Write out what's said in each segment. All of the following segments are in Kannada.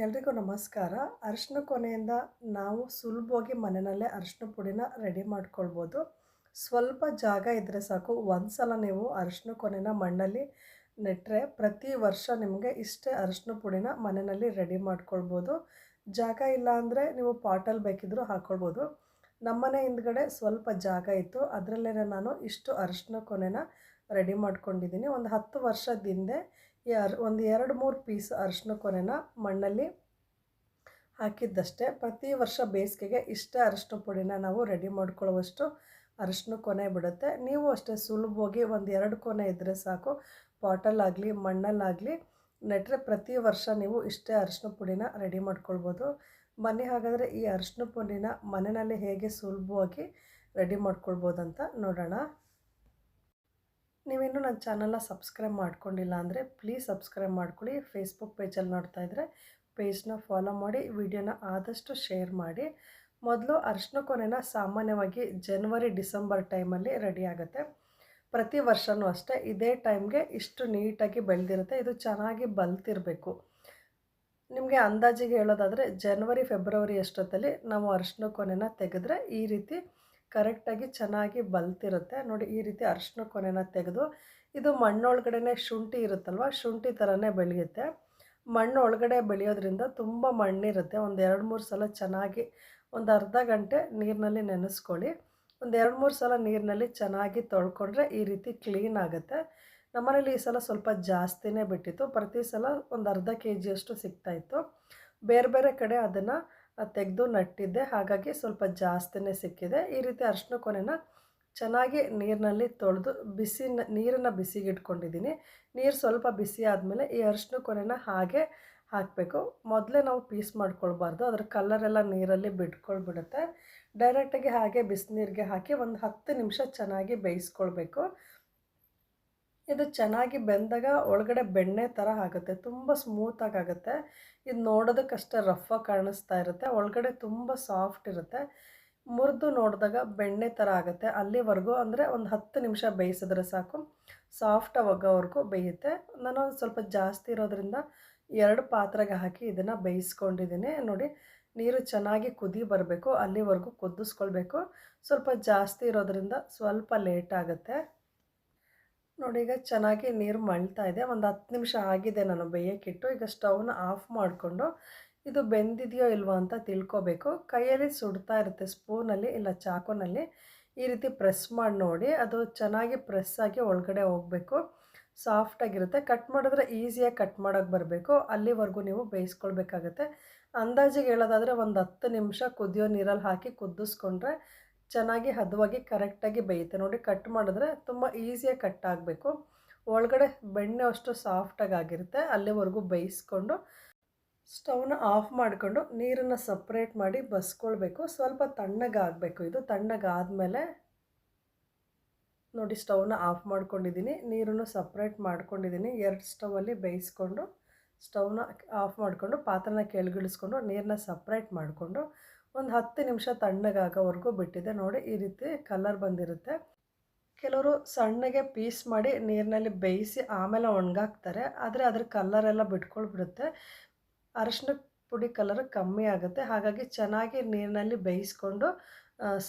ಎಲ್ರಿಗೂ ನಮಸ್ಕಾರ. ಅರಿಶಿನ ಕೊನೆಯಿಂದ ನಾವು ಸುಲಭವಾಗಿ ಮನೆಯಲ್ಲೇ ಅರಿಶಿನ ಪುಡಿನ ರೆಡಿ ಮಾಡ್ಕೊಳ್ಬೋದು. ಸ್ವಲ್ಪ ಜಾಗ ಇದ್ದರೆ ಸಾಕು. ಒಂದು ಸಲ ನೀವು ಅರಿಶಿನ ಕೊನೆನ ಮಣ್ಣಲ್ಲಿ ನೆಟ್ಟರೆ ಪ್ರತಿ ವರ್ಷ ನಿಮಗೆ ಇಷ್ಟೇ ಅರಿಶಿನ ಪುಡಿನ ಮನೆಯಲ್ಲಿ ರೆಡಿ ಮಾಡ್ಕೊಳ್ಬೋದು. ಜಾಗ ಇಲ್ಲ ಅಂದರೆ ನೀವು ಪಾಟಲ್ಲಿ ಬೇಕಿದ್ದರೂ ಹಾಕ್ಕೊಳ್ಬೋದು ನಮ್ಮನೆ ಹಿಂದ್ಗಡೆ ಸ್ವಲ್ಪ ಜಾಗ ಇತ್ತು. ಅದರಲ್ಲೇ ನಾನು ಇಷ್ಟು ಅರಿಶಿನ ಕೊನೆನ ರೆಡಿ ಮಾಡ್ಕೊಂಡಿದ್ದೀನಿ. ಒಂದು ಹತ್ತು ವರ್ಷದ ಹಿಂದೆ ಅರ್ ಒಂದು ಎರಡು ಮೂರು ಪೀಸ್ ಅರಿಶಿನ ಕೊನೆನ ಮಣ್ಣಲ್ಲಿ ಹಾಕಿದ್ದಷ್ಟೇ. ಪ್ರತಿ ವರ್ಷ ಬೇಸಿಗೆಗೆ ಇಷ್ಟೇ ಅರಿಶಿನ ಪುಡಿನ ನಾವು ರೆಡಿ ಮಾಡ್ಕೊಳ್ಳುವಷ್ಟು ಅರಿಶಿನ ಕೊನೆ ಬಿಡುತ್ತೆ. ನೀವು ಅಷ್ಟೇ ಸುಲಭವಾಗಿ ಒಂದು ಎರಡು ಕೊನೆ ಇದ್ದರೆ ಸಾಕು. ಪಾಟಲ್ಲಾಗಲಿ ಮಣ್ಣಲ್ಲಾಗಲಿ ನೆಟ್ಟರೆ ಪ್ರತಿ ವರ್ಷ ನೀವು ಇಷ್ಟೇ ಅರಿಶಿನ ಪುಡಿನ ರೆಡಿ ಮಾಡ್ಕೊಳ್ಬೋದು. ಬನ್ನಿ ಹಾಗಾದರೆ ಈ ಅರಿಶಿನ ಪುಡಿನ ಮನೆಯಲ್ಲಿ ಹೇಗೆ ಸುಲಭವಾಗಿ ರೆಡಿ ಮಾಡ್ಕೊಳ್ಬೋದಂತ ನೋಡೋಣ. ನೀವಿನ್ನೂ ನನ್ನ ಚಾನಲ್ನ ಸಬ್ಸ್ಕ್ರೈಬ್ ಮಾಡ್ಕೊಂಡಿಲ್ಲ ಅಂದರೆ ಪ್ಲೀಸ್ ಸಬ್ಸ್ಕ್ರೈಬ್ ಮಾಡ್ಕೊಳ್ಳಿ. ಫೇಸ್ಬುಕ್ ಪೇಜಲ್ಲಿ ನೋಡ್ತಾ ಇದ್ದರೆ ಪೇಜ್ನ ಫಾಲೋ ಮಾಡಿ ವಿಡಿಯೋನ ಆದಷ್ಟು ಶೇರ್ ಮಾಡಿ. ಮೊದಲು ಅರಿಶಿನ ಕೊನೆನ ಸಾಮಾನ್ಯವಾಗಿ ಜನವರಿ ಡಿಸೆಂಬರ್ ಟೈಮಲ್ಲಿ ರೆಡಿ ಆಗುತ್ತೆ. ಪ್ರತಿ ವರ್ಷವೂ ಅಷ್ಟೇ ಇದೇ ಟೈಮ್ಗೆ ಇಷ್ಟು ನೀಟಾಗಿ ಬೆಳೆದಿರುತ್ತೆ, ಇದು ಚೆನ್ನಾಗಿ ಬಲ್ತಿರಬೇಕು. ನಿಮಗೆ ಅಂದಾಜಿಗೆ ಹೇಳೋದಾದರೆ ಜನವರಿ ಫೆಬ್ರವರಿ ಅಷ್ಟೊತ್ತಲ್ಲಿ ನಾವು ಅರಿಶಿನ ಕೊನೆನ ತೆಗೆದ್ರೆ ಈ ರೀತಿ ಕರೆಕ್ಟಾಗಿ ಚೆನ್ನಾಗಿ ಬಲ್ತಿರುತ್ತೆ. ನೋಡಿ, ಈ ರೀತಿ ಅರಿಶಿನ ಕೊನೆನ ತೆಗೆದು, ಇದು ಮಣ್ಣೊಳಗಡೆ ಶುಂಠಿ ಇರುತ್ತಲ್ವ? ಶುಂಠಿ ಥರನೇ ಬೆಳೆಯುತ್ತೆ. ಮಣ್ಣು ಒಳಗಡೆ ಬೆಳೆಯೋದ್ರಿಂದ ತುಂಬ ಮಣ್ಣಿರುತ್ತೆ. ಒಂದು ಎರಡು ಮೂರು ಸಲ ಚೆನ್ನಾಗಿ, ಒಂದು ಅರ್ಧ ಗಂಟೆ ನೀರಿನಲ್ಲಿ ನೆನೆಸ್ಕೊಳ್ಳಿ. ಒಂದು ಎರಡು ಮೂರು ಸಲ ನೀರಿನಲ್ಲಿ ಚೆನ್ನಾಗಿ ತೊಳ್ಕೊಂಡ್ರೆ ಈ ರೀತಿ ಕ್ಲೀನ್ ಆಗುತ್ತೆ. ನಮ್ಮನೇಲಿ ಈ ಸಲ ಸ್ವಲ್ಪ ಜಾಸ್ತಿನೇ ಬಿಟ್ಟಿತ್ತು. ಪ್ರತಿ ಸಲ ಒಂದು ಅರ್ಧ ಕೆ ಜಿಯಷ್ಟು ಸಿಗ್ತಾಯಿತ್ತು ಬೇರೆ ಬೇರೆ ಕಡೆ ಅದನ್ನು ತೆಗೆದು ನಟ್ಟಿದ್ದೆ. ಹಾಗಾಗಿ ಸ್ವಲ್ಪ ಜಾಸ್ತಿನೇ ಸಿಕ್ಕಿದೆ. ಈ ರೀತಿ ಅರಿಶಿನ ಕೊನೆನ ಚೆನ್ನಾಗಿ ನೀರಿನಲ್ಲಿ ತೊಳೆದು ಬಿಸಿ ನೀರನ್ನು ಬಿಸಿಗೆ ಇಟ್ಕೊಂಡಿದ್ದೀನಿ. ನೀರು ಸ್ವಲ್ಪ ಬಿಸಿ ಆದಮೇಲೆ ಈ ಅರಿಶಿನ ಕೊನೆನ ಹಾಗೆ ಹಾಕಬೇಕು. ಮೊದಲೇ ನಾವು ಪೀಸ್ ಮಾಡ್ಕೊಳ್ಬಾರ್ದು. ಅದರ ಕಲರೆಲ್ಲ ನೀರಲ್ಲಿ ಬಿಟ್ಕೊಳ್ಬಿಡುತ್ತೆ. ಡೈರೆಕ್ಟಾಗಿ ಹಾಗೆ ಬಿಸಿನೀರಿಗೆ ಹಾಕಿ ಒಂದು ಹತ್ತು ನಿಮಿಷ ಚೆನ್ನಾಗಿ ಬೇಯಿಸ್ಕೊಳ್ಬೇಕು. ಇದು ಚೆನ್ನಾಗಿ ಬೆಂದಾಗ ಒಳಗಡೆ ಬೆಣ್ಣೆ ಥರ ಆಗುತ್ತೆ, ತುಂಬ ಸ್ಮೂತಾಗಿ ಆಗುತ್ತೆ. ಇದು ನೋಡೋದಕ್ಕಷ್ಟೇ ರಫಾಗಿ ಕಾಣಿಸ್ತಾ ಇರುತ್ತೆ, ಒಳಗಡೆ ತುಂಬ ಸಾಫ್ಟ್ ಇರುತ್ತೆ. ಮುರಿದು ನೋಡಿದಾಗ ಬೆಣ್ಣೆ ಥರ ಆಗುತ್ತೆ, ಅಲ್ಲಿವರೆಗೂ ಅಂದರೆ ಒಂದು ಹತ್ತು ನಿಮಿಷ ಬೇಯಿಸಿದ್ರೆ ಸಾಕು ಸಾಫ್ಟ್ ಆಗೋವರೆಗೂ ಬೇಯುತ್ತೆ. ನಾನು ಸ್ವಲ್ಪ ಜಾಸ್ತಿ ಇರೋದ್ರಿಂದ ಎರಡು ಪಾತ್ರೆಗೆ ಹಾಕಿ ಇದನ್ನು ಬೇಯಿಸ್ಕೊಂಡಿದ್ದೀನಿ. ನೋಡಿ, ನೀರು ಚೆನ್ನಾಗಿ ಕುದಿ ಬರಬೇಕು, ಅಲ್ಲಿವರೆಗೂ ಕುದಿಸ್ಕೊಳ್ಬೇಕು. ಸ್ವಲ್ಪ ಜಾಸ್ತಿ ಇರೋದ್ರಿಂದ ಸ್ವಲ್ಪ ಲೇಟ್ ಆಗುತ್ತೆ. ನೋಡಿ, ಈಗ ಚೆನ್ನಾಗಿ ನೀರು ಮಳ್ತಾ ಇದೆ. ಒಂದು ಹತ್ತು ನಿಮಿಷ ಆಗಿದೆ ನಾನು ಬೇಯೋಕ್ಕಿಟ್ಟು ಈಗ ಸ್ಟವ್ನ ಆಫ್ ಮಾಡಿಕೊಂಡು ಇದು ಬೆಂದಿದೆಯೋ ಇಲ್ವೋ ಅಂತ ತಿಳ್ಕೊಬೇಕು. ಕೈಯಲ್ಲಿ ಸುಡ್ತಾ ಇರುತ್ತೆ ಸ್ಪೂನಲ್ಲಿ, ಇಲ್ಲ ಚಾಕುನಲ್ಲಿ. ಈ ರೀತಿ ಪ್ರೆಸ್ ಮಾಡಿ ನೋಡಿ. ಅದು ಚೆನ್ನಾಗಿ ಪ್ರೆಸ್ ಆಗಿ ಒಳಗಡೆ ಹೋಗಬೇಕು. ಸಾಫ್ಟಾಗಿರುತ್ತೆ ಕಟ್ ಮಾಡಿದ್ರೆ ಈಸಿಯಾಗಿ ಕಟ್ ಮಾಡೋಕ್ಕೆ ಬರಬೇಕು. ಅಲ್ಲಿವರೆಗೂ ನೀವು ಬೇಯಿಸ್ಕೊಳ್ಬೇಕಾಗತ್ತೆ. ಅಂದಾಜಿಗೆ ಹೇಳೋದಾದರೆ ಒಂದು ಹತ್ತು ನಿಮಿಷ ಕುದಿಯೋ ನೀರಲ್ಲಿ ಹಾಕಿ ಕುದಿಸ್ಕೊಂಡ್ರೆ ಚೆನ್ನಾಗಿ ಹದವಾಗಿ ಕರೆಕ್ಟಾಗಿ ಬೇಯುತ್ತೆ. ನೋಡಿ ಕಟ್ ಮಾಡಿದ್ರೆ ತುಂಬ ಈಸಿಯಾಗಿ ಕಟ್ ಆಗಬೇಕು. ಒಳಗಡೆ ಬೆಣ್ಣೆ ಅಷ್ಟು ಸಾಫ್ಟಾಗಿ ಆಗಿರುತ್ತೆ. ಅಲ್ಲಿವರೆಗೂ ಬೇಯಿಸ್ಕೊಂಡು ಸ್ಟವ್ನ ಆಫ್ ಮಾಡಿಕೊಂಡು ನೀರನ್ನು ಸಪ್ರೇಟ್ ಮಾಡಿ ಬಸ್ಕೊಳ್ಬೇಕು. ಸ್ವಲ್ಪ ತಣ್ಣಗಾಗಬೇಕು ಇದು. ತಣ್ಣಗಾದಮೇಲೆ ನೋಡಿ ಸ್ಟವ್ನ ಆಫ್ ಮಾಡ್ಕೊಂಡಿದ್ದೀನಿ. ನೀರನ್ನು ಸಪ್ರೇಟ್ ಮಾಡ್ಕೊಂಡಿದ್ದೀನಿ. ಎರಡು ಸ್ಟವಲ್ಲಿ ಬೇಯಿಸ್ಕೊಂಡು ಸ್ಟವ್ನ ಆಫ್ ಮಾಡಿಕೊಂಡು ಪಾತ್ರನ ಕೆಳಗಿಳಿಸ್ಕೊಂಡು ನೀರನ್ನ ಸಪ್ರೇಟ್ ಮಾಡಿಕೊಂಡು ಒಂದು ಹತ್ತು ನಿಮಿಷ ತಣ್ಣಗಾಗೋವರೆಗೂ ಬಿಟ್ಟಿದೆ. ನೋಡಿ, ಈ ರೀತಿ ಕಲರ್ ಬಂದಿರುತ್ತೆ. ಕೆಲವರು ಸಣ್ಣಗೆ ಪೀಸ್ ಮಾಡಿ ನೀರಿನಲ್ಲಿ ಬೇಯಿಸಿ ಆಮೇಲೆ ಒಣಗಾಕ್ತಾರೆ. ಆದರೆ ಅದ್ರ ಕಲ್ಲರೆಲ್ಲ ಬಿಟ್ಕೊಳ್ಬಿಡುತ್ತೆ. ಅರಶಿನ ಪುಡಿ ಕಲರ್ ಕಮ್ಮಿ ಆಗುತ್ತೆ. ಹಾಗಾಗಿ ಚೆನ್ನಾಗಿ ನೀರಿನಲ್ಲಿ ಬೇಯಿಸ್ಕೊಂಡು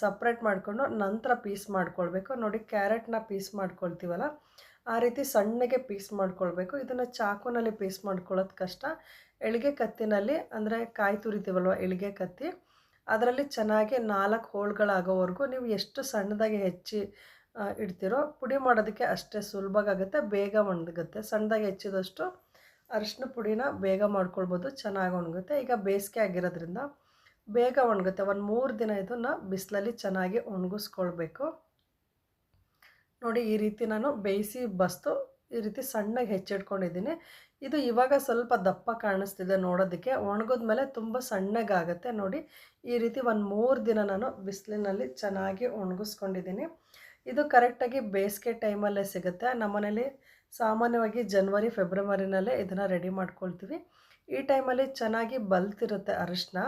ಸಪ್ರೇಟ್ ಮಾಡಿಕೊಂಡು ನಂತರ ಪೀಸ್ ಮಾಡ್ಕೊಳ್ಬೇಕು. ನೋಡಿ, ಕ್ಯಾರೆಟ್ನ ಪೀಸ್ ಮಾಡ್ಕೊಳ್ತೀವಲ್ಲ, ಆ ರೀತಿ ಸಣ್ಣಗೆ ಪೀಸ್ ಮಾಡ್ಕೊಳ್ಬೇಕು. ಇದನ್ನು ಚಾಕುನಲ್ಲಿ ಪೀಸ್ ಮಾಡ್ಕೊಳ್ಳೋದು ಕಷ್ಟ. ಎಳಿಗೆ ಕತ್ತಿನಲ್ಲಿ, ಅಂದರೆ ಕಾಯಿ ತುರಿತೀವಲ್ವ ಎಳಿಗೆ ಕತ್ತಿ ಅದರಲ್ಲಿ ಚೆನ್ನಾಗಿ ನಾಲ್ಕು ಹೋಳುಗಳಾಗೋವರೆಗೂ ನೀವು ಎಷ್ಟು ಸಣ್ಣದಾಗಿ ಹೆಚ್ಚಿ ಇಡ್ತೀರೋ ಪುಡಿ ಮಾಡೋದಕ್ಕೆ ಅಷ್ಟೇ ಸುಲಭವಾಗುತ್ತೆ, ಬೇಗ ಒಣಗುತ್ತೆ. ಸಣ್ಣದಾಗಿ ಹೆಚ್ಚಿದಷ್ಟು ಅರಿಶಿನ ಪುಡಿನ ಬೇಗ ಮಾಡ್ಕೊಳ್ಬೋದು, ಚೆನ್ನಾಗಿ ಒಣಗುತ್ತೆ. ಈಗ ಬೇಸಿಗೆ ಆಗಿರೋದ್ರಿಂದ ಬೇಗ ಒಣಗುತ್ತೆ. ಒಂದು ಮೂರು ದಿನ ಇದನ್ನು ಬಿಸಿಲಲ್ಲಿ ಚೆನ್ನಾಗಿ ಒಣಗಿಸ್ಕೊಳ್ಬೇಕು. ನೋಡಿ ಈ ರೀತಿ ನಾನು ಬೇಯಿಸಿ ಬಸ್ತು ಈ ರೀತಿ ಸಣ್ಣಗೆ ಹೆಚ್ಚಿಟ್ಕೊಂಡಿದ್ದೀನಿ. ಇದು ಇವಾಗ ಸ್ವಲ್ಪ ದಪ್ಪ ಕಾಣಿಸ್ತಿದೆ ನೋಡೋದಕ್ಕೆ. ಒಣಗಿದ ಮೇಲೆ ತುಂಬ ಸಣ್ಣಗಾಗತ್ತೆ. ನೋಡಿ, ಈ ರೀತಿ ಒಂದು ಮೂರು ದಿನ ನಾನು ಬಿಸಿಲಿನಲ್ಲಿ ಚೆನ್ನಾಗಿ ಒಣಗಿಸ್ಕೊಂಡಿದ್ದೀನಿ. ಇದು ಕರೆಕ್ಟಾಗಿ ಬೇಸಿಗೆ ಟೈಮಲ್ಲೇ ಸಿಗುತ್ತೆ. ನಮ್ಮನೇಲಿ ಸಾಮಾನ್ಯವಾಗಿ ಜನ್ವರಿ, ಫೆಬ್ರವರಿನಲ್ಲೇ ಇದನ್ನು ರೆಡಿ ಮಾಡ್ಕೊಳ್ತೀವಿ. ಈ ಟೈಮಲ್ಲಿ ಚೆನ್ನಾಗಿ ಬಲ್ತಿರುತ್ತೆ ಅರಿಶಿನ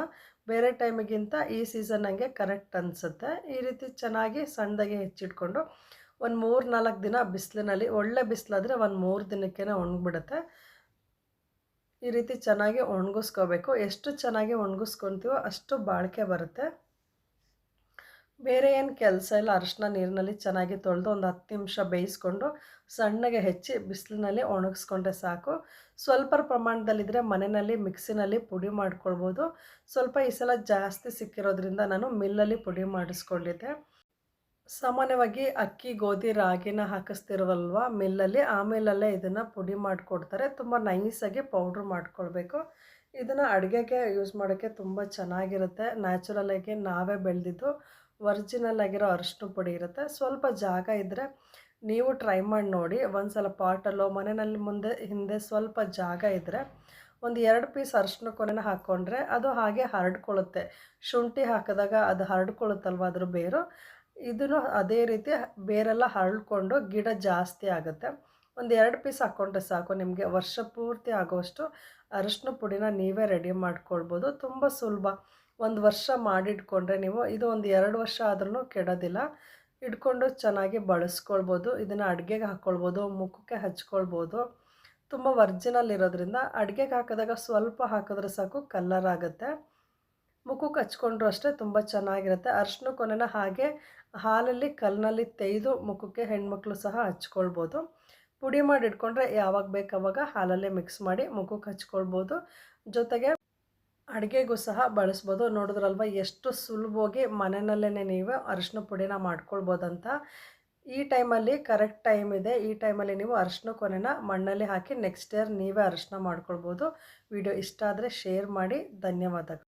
ಬೇರೆ ಟೈಮಿಗಿಂತ ಈ ಸೀಸನ್ ಸೀಸನ್ನಂಗೆ ಕರೆಕ್ಟ್ ಅನಿಸುತ್ತೆ. ಈ ರೀತಿ ಚೆನ್ನಾಗಿ ಸಣ್ಣದಾಗಿ ಹೆಚ್ಚಿಟ್ಕೊಂಡು ಒಂದು ಮೂರು ನಾಲ್ಕು ದಿನ ಬಿಸಿಲಿನಲ್ಲಿ, ಒಳ್ಳೆ ಬಿಸಿಲಾದರೆ ಒಂದು ಮೂರು ದಿನಕ್ಕೆ ಒಣಗಿಬಿಡುತ್ತೆ. ಈ ರೀತಿ ಚೆನ್ನಾಗಿ ಒಣಗಿಸ್ಕೋಬೇಕು. ಎಷ್ಟು ಚೆನ್ನಾಗಿ ಒಣಗಿಸ್ಕೊತೀವೋ ಅಷ್ಟು ಬಾಳಿಕೆ ಬರುತ್ತೆ. ಬೇರೆ ಏನು ಕೆಲಸ ಇಲ್ಲ, ಅರಿಶಿನ ನೀರಿನಲ್ಲಿ ಚೆನ್ನಾಗಿ ತೊಳೆದು ಒಂದು ಹತ್ತು ನಿಮಿಷ ಬೇಯಿಸ್ಕೊಂಡು ಸಣ್ಣಗೆ ಹೆಚ್ಚಿ ಬಿಸಿಲಿನಲ್ಲಿ ಒಣಗಿಸ್ಕೊಂಡ್ರೆ ಸಾಕು. ಸ್ವಲ್ಪ ಪ್ರಮಾಣದಲ್ಲಿದ್ದರೆ ಮನೆಯಲ್ಲಿ ಮಿಕ್ಸಿನಲ್ಲಿ ಪುಡಿ ಮಾಡ್ಕೊಳ್ಬೋದು. ಸ್ವಲ್ಪ ಈ ಸಲ ಜಾಸ್ತಿ ಸಿಕ್ಕಿರೋದ್ರಿಂದ ನಾನು ಮಿಲ್ಲಲ್ಲಿ ಪುಡಿ ಮಾಡಿಸ್ಕೊಂಡಿದ್ದೆ. ಸಾಮಾನ್ಯವಾಗಿ ಅಕ್ಕಿ, ಗೋಧಿ, ರಾಗಿನ ಹಾಕಿಸ್ತಿರವಲ್ವ? ಮಿಲ್ಲಲ್ಲಿ ಆಮೇಲಲ್ಲೇ ಇದನ್ನು ಪುಡಿ ಮಾಡಿಕೊಡ್ತಾರೆ. ತುಂಬ ನೈಸಾಗಿ ಪೌಡ್ರ್ ಮಾಡ್ಕೊಳ್ಬೇಕು. ಇದನ್ನು ಅಡುಗೆಗೆ ಯೂಸ್ ಮಾಡೋಕ್ಕೆ ತುಂಬ ಚೆನ್ನಾಗಿರುತ್ತೆ. ನ್ಯಾಚುರಲಾಗಿ ನಾವೇ ಬೆಳೆದಿದ್ದು ಒರಿಜಿನಲ್ ಆಗಿರೋ ಅರಿಶಿನ ಪುಡಿ ಇರುತ್ತೆ. ಸ್ವಲ್ಪ ಜಾಗ ಇದ್ದರೆ ನೀವು ಟ್ರೈ ಮಾಡಿ ನೋಡಿ. ಒಂದು ಸಲ ಪಾಟಲ್ಲೋ, ಮನೆಯಲ್ಲಿ ಮುಂದೆ, ಹಿಂದೆ ಸ್ವಲ್ಪ ಜಾಗ ಇದ್ದರೆ ಒಂದು ಎರಡು ಪೀಸ್ ಅರಿಶಿನ ಕೊನೆನ ಹಾಕ್ಕೊಂಡ್ರೆ ಅದು ಹಾಗೆ ಹರಡ್ಕೊಳ್ಳುತ್ತೆ ಶುಂಠಿ ಹಾಕಿದಾಗ ಅದು ಹರಡ್ಕೊಳ್ಳುತ್ತಲ್ವ ಅದ್ರ ಬೇರು? ಇದನ್ನು ಅದೇ ರೀತಿ ಬೇರೆಲ್ಲ ಹರಳ್ಕೊಂಡು ಗಿಡ ಜಾಸ್ತಿ ಆಗುತ್ತೆ. ಒಂದು ಎರಡು ಪೀಸ್ ಹಾಕ್ಕೊಂಡ್ರೆ ಸಾಕು, ನಿಮಗೆ ವರ್ಷ ಪೂರ್ತಿ ಆಗೋಷ್ಟು ಅರಿಶಿನ ಪುಡಿನ ನೀವೇ ರೆಡಿ ಮಾಡ್ಕೊಳ್ಬೋದು. ತುಂಬ ಸುಲಭ. ಒಂದು ವರ್ಷ ಮಾಡಿಟ್ಕೊಂಡ್ರೆ ನೀವು, ಇದು ಒಂದು ಎರಡು ವರ್ಷ ಆದ್ರೂ ಕೆಡೋದಿಲ್ಲ. ಇಟ್ಕೊಂಡು ಚೆನ್ನಾಗಿ ಬಳಸ್ಕೊಳ್ಬೋದು. ಇದನ್ನು ಅಡುಗೆಗೆ ಹಾಕ್ಕೊಳ್ಬೋದು ಮುಖಕ್ಕೆ ಹಚ್ಕೊಳ್ಬೋದು. ತುಂಬ ವರ್ಜಿನಲ್ ಇರೋದ್ರಿಂದ ಅಡುಗೆಗೆ ಹಾಕಿದಾಗ ಸ್ವಲ್ಪ ಹಾಕಿದ್ರೆ ಸಾಕು ಕಲ್ಲರ್ ಆಗುತ್ತೆ. ಮುಖಕ್ಕೆ ಹಚ್ಕೊಂಡ್ರು ಅಷ್ಟೇ ತುಂಬ ಚೆನ್ನಾಗಿರುತ್ತೆ. ಅರ್ಶಿನ ಕೊನೆನ ಹಾಗೆ ಹಾಲಲ್ಲಿ ಕಲ್ಲಿನಲ್ಲಿ ತೆಗೆದು ಮುಖಕ್ಕೆ ಹೆಣ್ಮಕ್ಳು ಸಹ ಹಚ್ಕೊಳ್ಬೋದು. ಪುಡಿ ಮಾಡಿ ಇಟ್ಕೊಂಡ್ರೆ ಯಾವಾಗ ಬೇಕಾವಾಗ ಹಾಲಲ್ಲೇ ಮಿಕ್ಸ್ ಮಾಡಿ ಮುಖಕ್ಕೆ ಹಚ್ಕೊಳ್ಬೋದು. ಜೊತೆಗೆ ಅಡುಗೆಗೂ ಸಹ ಬಳಸ್ಬೋದು. ನೋಡಿದ್ರಲ್ವ ಎಷ್ಟು ಸುಲಭವಾಗಿ ಮನೆಯಲ್ಲೇ ನೀವು ಅರಿಶಿನ ಪುಡಿನ ಮಾಡ್ಕೊಳ್ಬೋದಂತ. ಈ ಟೈಮಲ್ಲಿ ಕರೆಕ್ಟ್ ಟೈಮ್ ಇದೆ. ಈ ಟೈಮಲ್ಲಿ ನೀವು ಅರಿಶಿನ ಕೊನೆನ ಮಣ್ಣಲ್ಲಿ ಹಾಕಿ ನೆಕ್ಸ್ಟ್ ಇಯರ್ ನೀವೇ ಅರಿಶಿನ ಮಾಡ್ಕೊಳ್ಬೋದು. ವಿಡಿಯೋ ಇಷ್ಟ ಆದರೆ ಶೇರ್ ಮಾಡಿ. ಧನ್ಯವಾದಗಳು.